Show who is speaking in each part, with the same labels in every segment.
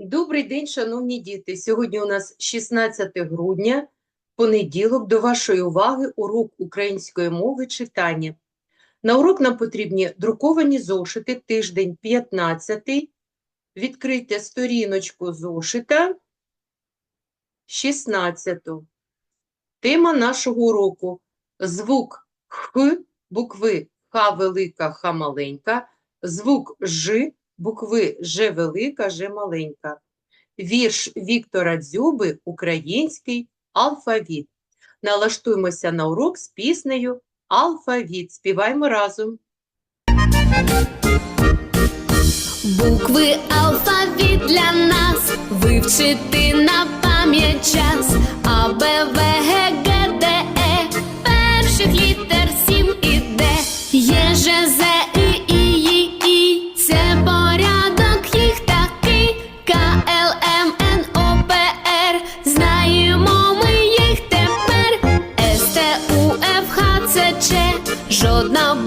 Speaker 1: Добрий день, шановні діти. Сьогодні у нас 16 грудня, понеділок. До вашої уваги урок української мови читання. На урок нам потрібні друковані зошити, тиждень 15. Відкрийте сторіночку зошита 16. Тема нашого уроку – звук Х, букви Х велика, Х маленька, звук Ж, букви Ж велика, Ж маленька. Вірш Віктора Дзюби «Український алфавіт». Налаштуємося на урок з піснею «Алфавіт». Співаємо разом.
Speaker 2: Букви алфавіт для нас вивчити на пам'ять час. А, Б, В, Г, Г, Д, Е, перших літер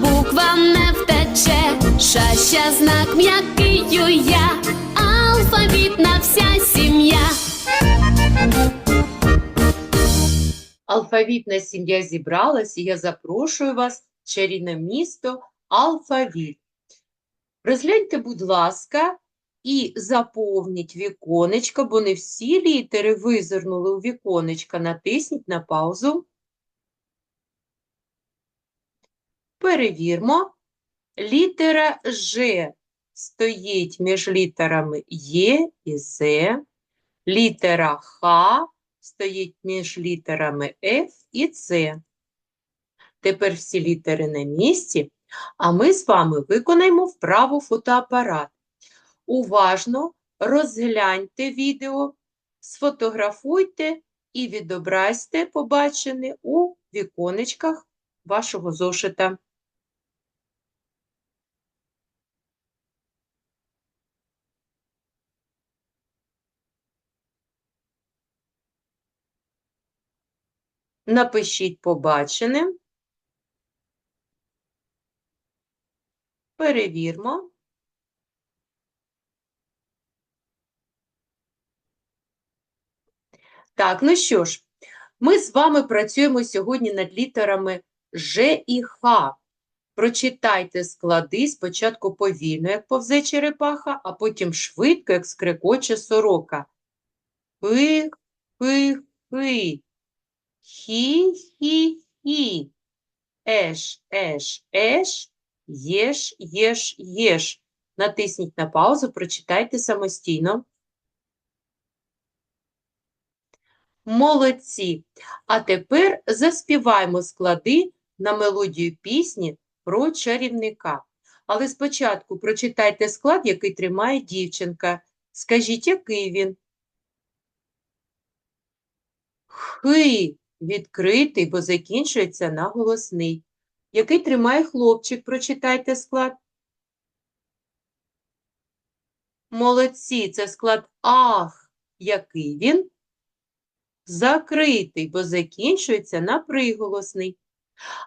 Speaker 2: буква не втече. Ша, ща, знак м'який ю, я. Алфавітна вся сім'я.
Speaker 1: Алфавітна сім'я зібралась, і я запрошую вас в чарівне місто Алфавіт. Розгляньте, будь ласка, і заповніть віконечко, бо не всі літери визирнули у віконечко. Натисніть на паузу. Перевірмо. Літера Ж стоїть між літерами Є і З. Літера Х стоїть між літерами F і C. Тепер всі літери на місці, а ми з вами виконаємо вправу фотоапарат. Уважно розгляньте відео, сфотографуйте і відобразьте побачене у віконечках вашого зошита. Напишіть побачене. Перевірмо. Так, ну що ж, ми з вами працюємо сьогодні над літерами Ж і Х. Прочитайте склади спочатку повільно, як повзе черепаха, а потім швидко, як скрекоче сорока. Пи, пи, пи. Хі-хі-хі. Еш, еш, еш. Єш, єш, єш. Натисніть на паузу, прочитайте самостійно. Молодці. А тепер заспіваємо склади на мелодію пісні про чарівника. Але спочатку прочитайте склад, який тримає дівчинка. Скажіть, який він? Хи відкритий, бо закінчується на голосний. Який тримає хлопчик, прочитайте склад. Молодці, це склад ах. Який він? Закритий, бо закінчується на приголосний.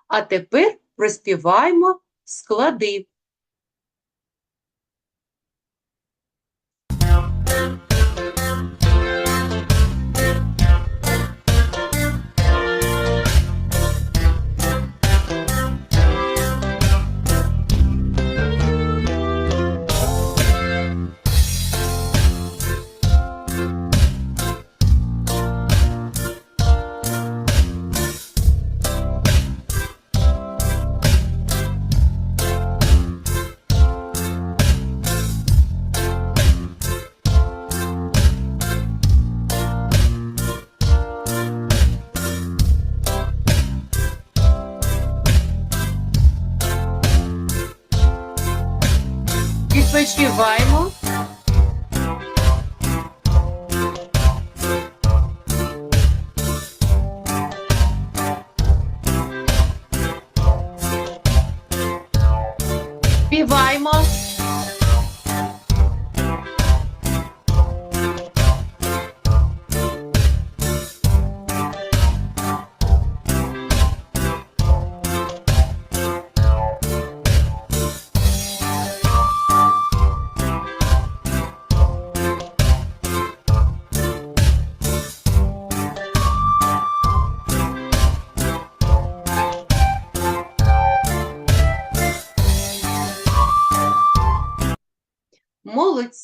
Speaker 1: А тепер проспіваємо склади.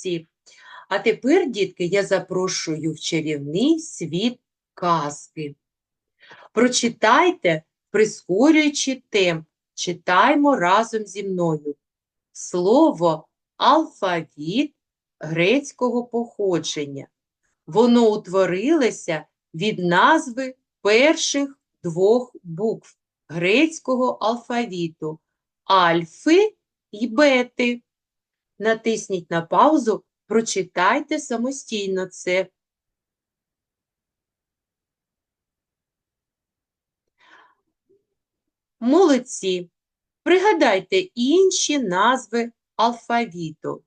Speaker 1: Молодці. А тепер, дітки, я запрошую в чарівний світ казки. Прочитайте, прискорюючи темп. Читаймо разом зі мною. Слово алфавіт грецького походження. Воно утворилося від назви перших двох букв грецького алфавіту альфи і бети. Натисніть на паузу, прочитайте самостійно це. Молодці. Пригадайте інші назви алфавіту.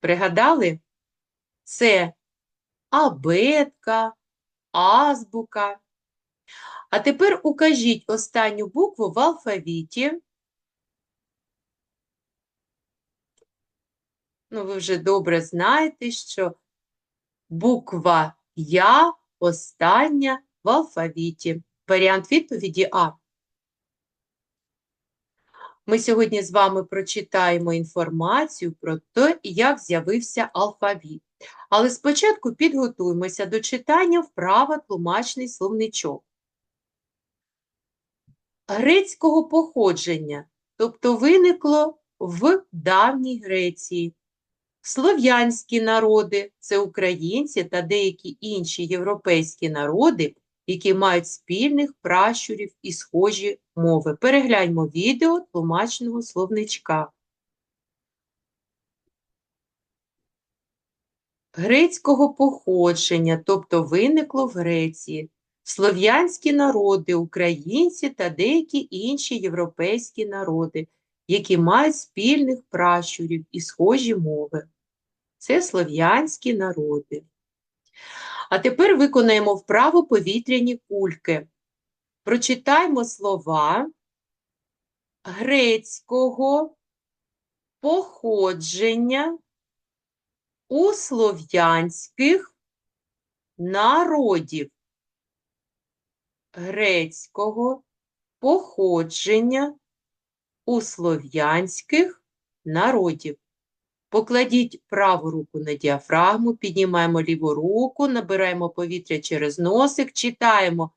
Speaker 1: Пригадали? Це абетка, азбука. А тепер укажіть останню букву в алфавіті. Ну, ви вже добре знаєте, що буква Я остання в алфавіті. Варіант відповіді А. Ми сьогодні з вами прочитаємо інформацію про те, як з'явився алфавіт. Але спочатку підготуємося до читання вправа тлумачний словничок. Грецького походження, тобто виникло в давній Греції. Слов'янські народи це українці та деякі інші європейські народи, які мають спільних пращурів і схожі мови. Перегляньмо відео тлумачного словничка. Грецького походження, тобто виникло в Греції. Слов'янські народи, українці та деякі інші європейські народи, які мають спільних пращурів і схожі мови. Це слов'янські народи. А тепер виконаємо вправу повітряні кульки. Прочитаймо слова грецького походження у слов'янських народів. Грецького походження у слов'янських народів. Покладіть праву руку на діафрагму, піднімаємо ліву руку, набираємо повітря через носик, читаємо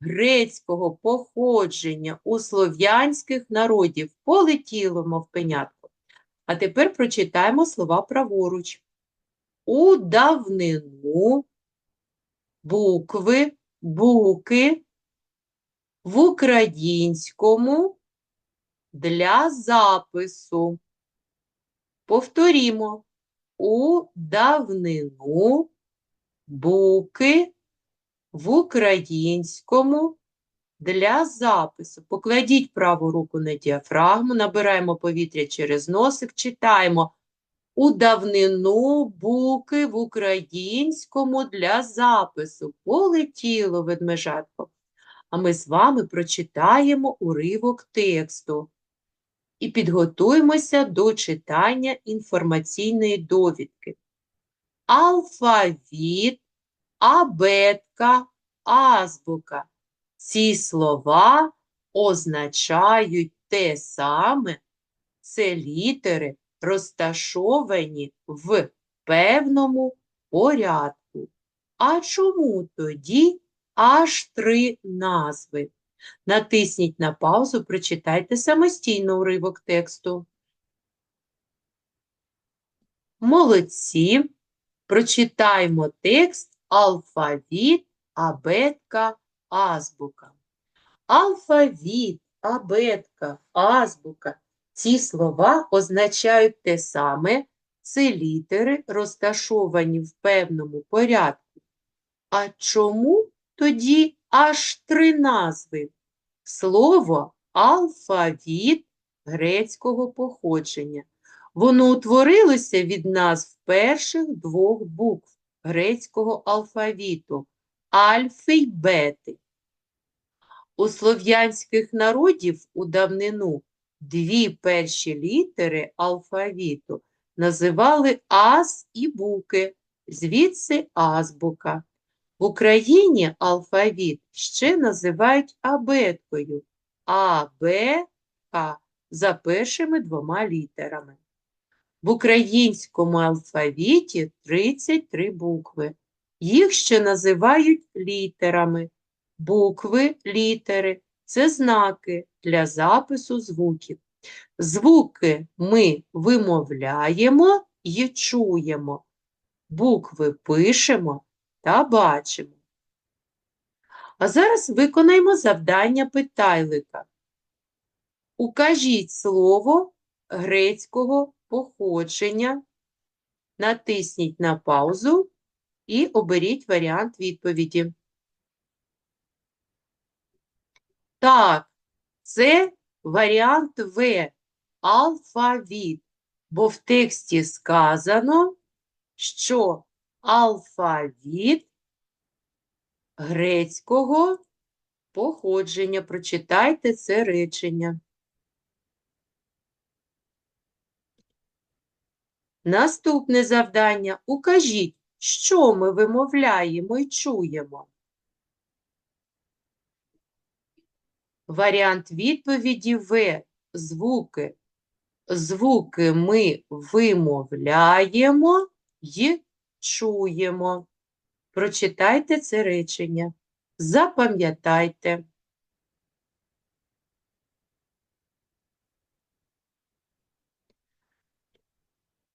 Speaker 1: грецького походження у слов'янських народів. Полетіло, мов пенятко. А тепер прочитаємо слова праворуч. У давнину букви, буки в українському для запису. Повторімо. У давнину буки в українському для запису. Покладіть праву руку на діафрагму, набираємо повітря через носик, читаємо. У давнину буки в українському для запису. Полетіло ведмежатко. А ми з вами прочитаємо уривок тексту і підготуємося до читання інформаційної довідки. Алфавіт, абетка, азбука. Ці слова означають те саме, це літери, розташовані в певному порядку. А чому тоді аж три назви? Натисніть на паузу, прочитайте самостійно уривок тексту. Молодці. Прочитаємо текст алфавіт, абетка, азбука. Алфавіт, абетка, азбука. Ці слова означають те саме, це літери, розташовані в певному порядку. А чому тоді аж три назви? Слово алфавіт грецького походження. Воно утворилося від назв перших двох букв грецького алфавіту альфи й бети. У слов'янських народів у давнину дві перші літери алфавіту називали аз і буки, звідси азбука. В Україні алфавіт ще називають абеткою, а, Б, К. за першими двома літерами. В українському алфавіті 33 букви. Їх ще називають літерами. Букви, літери це знаки для запису звуків. Звуки ми вимовляємо і чуємо. Букви пишемо та бачимо. А зараз виконаємо завдання питайлика. Укажіть слово грецького походження, натисніть на паузу і оберіть варіант відповіді. Так, це варіант В – алфавіт, бо в тексті сказано, що алфавіт грецького походження. Прочитайте це речення. Наступне завдання. Укажіть, що ми вимовляємо і чуємо. Варіант відповіді В. Звуки. Звуки ми вимовляємо і чуємо. Прочитайте це речення. Запам'ятайте.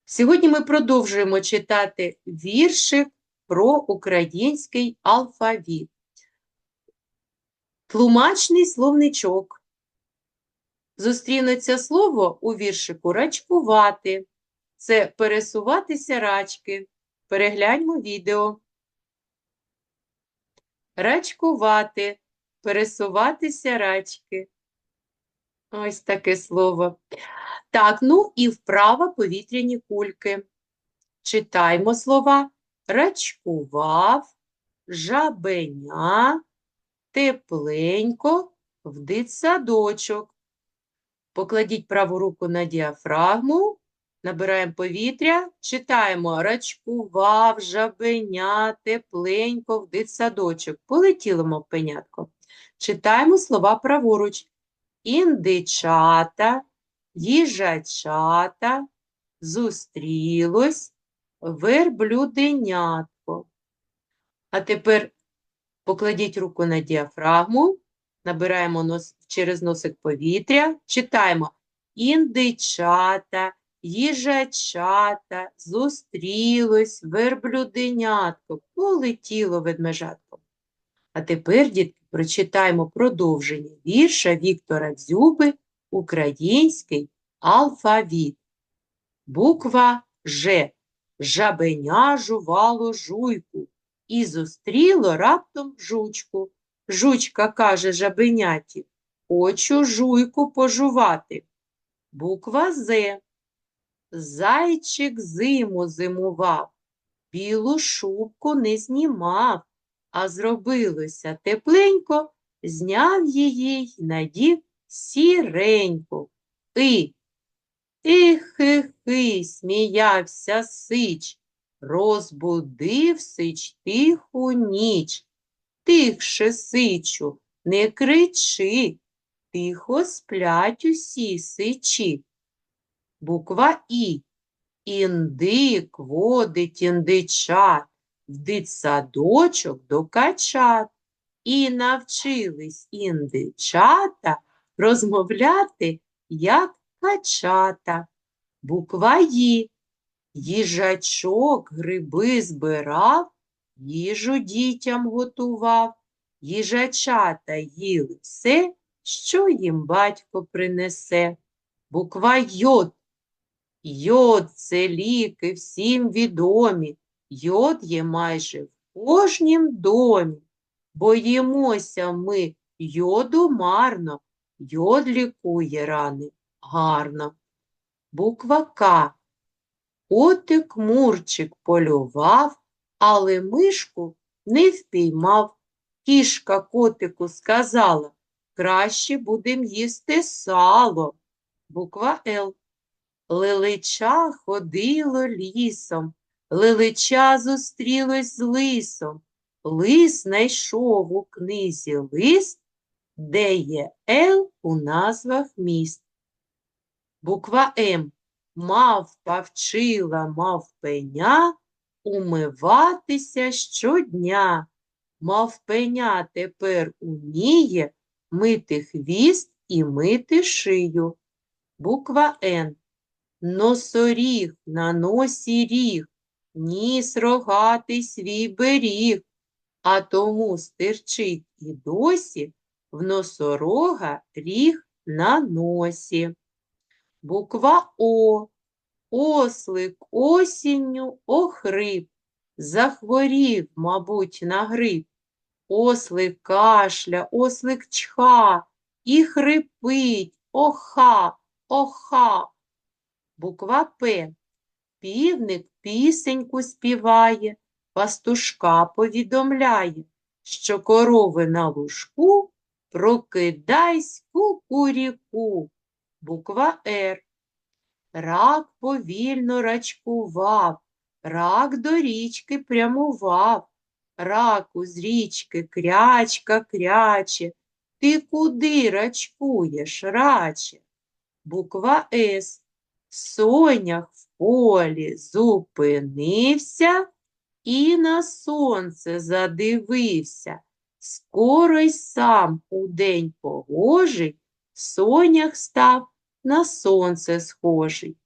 Speaker 1: Сьогодні ми продовжуємо читати віршик про український алфавіт. Тлумачний словничок. Зустрінеться слово у віршику рачкувати. Це пересуватися рачки. Перегляньмо відео. Рачкувати, пересуватися рачки. Ось таке слово. Так, ну і вправа повітряні кульки. Читаймо слова. Рачкував, жабеня, тепленько, в дитсадочок. Покладіть праву руку на діафрагму, набираємо повітря, читаємо рачкував, жабеня, тепленько, в дитсадочок. Полетіло мовпенятко. Читаємо слова праворуч. Індичата, їжачата, зустрілось, верблюденятко. А тепер покладіть руку на діафрагму, набираємо нос, через носик повітря, читаємо індичата, їжачата, зустрілось, верблюденятко, полетіло ведмежатко. А тепер, дітки, прочитаємо продовження вірша Віктора Дзюби «Український алфавіт». Буква Ж. Жабеня жувало жуйку і зустріло раптом жучку. Жучка каже жабеняті, хочу жуйку пожувати. Буква З. Зайчик зиму зимував, білу шубку не знімав, а зробилося тепленько, зняв її й надів сіреньку. І, Ихи-хи, сміявся сич, розбудив сич тиху ніч. Тихше, сичу, не кричи, тихо сплять усі сичі. Буква І. Індик водить індичат, в дитсадочок до качат. І навчились індичата розмовляти, як качата. Буква Ї. Їжачок гриби збирав, їжу дітям готував. Їжачата їли все, що їм батько принесе. Буква Йод. Йод – це ліки всім відомі. Йод є майже в кожнім домі. Боїмося ми йоду марно, йод лікує рани гарно. Буква К. Котик Мурчик полював, але мишку не впіймав. Кішка котику сказала, краще будем їсти сало. Буква Л. Лилича ходило лісом, лилича зустрілось з лисом. Лис знайшов у книзі лист, де є Л у назвах міст. Буква М. Мавпа вчила мавпеня умиватися щодня. Мавпеня тепер уміє мити хвіст і мити шию. Буква Н. Носоріг на носі ріг, ніс рогатий свій беріг, а тому стирчить і досі в носорога ріг на носі. Буква О. Ослик осінню охрип, захворів, мабуть, на грип. Ослик кашля, ослик чха і хрипить, оха, оха. Буква П. Півник пісеньку співає, пастушка повідомляє, що корови на лужку прокидайсь кукуріку. Буква Р. Рак повільно рачкував, рак до річки прямував. Раку з річки крячка кряче. Ти куди рачкуєш, раче? Буква С. Сонях в полі зупинився і на сонце задивився. Скоро й сам у день погожий сонях став на сонце схожий.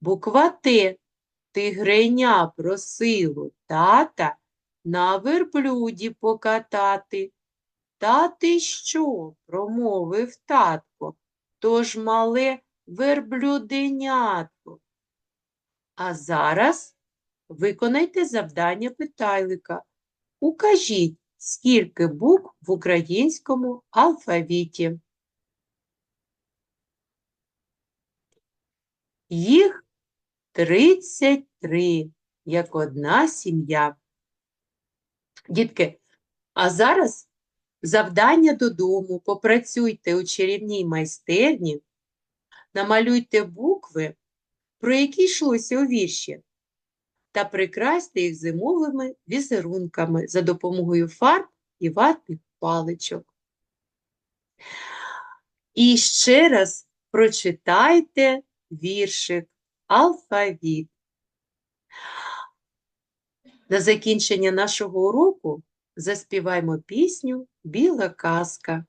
Speaker 1: Буква Т. Тигреня просило тата на верблюді покатати. Та ти що? промовив татко, то ж мале верблюденятко. А зараз виконайте завдання питайлика. Укажіть, скільки букв в українському алфавіті. Їх 33, як одна сім'я. Дітки, а зараз завдання додому. Попрацюйте у чарівній майстерні, намалюйте букви, про які йшлося у вірші, та прикрасьте їх зимовими візерунками за допомогою фарб і ватних паличок. І ще раз прочитайте віршик алфавіт. На закінчення нашого уроку заспіваємо пісню Біла казка.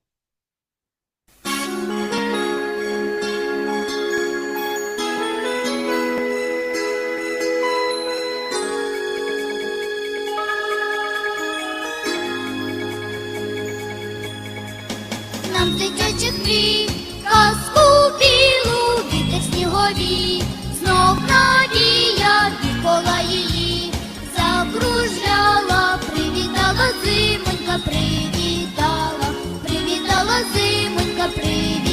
Speaker 3: Нам дитячих мрій, казку білу, вітер снігові, знов надія вікола її, закружляла, привітала зимонька, привітала, привітала зимонька, привітала,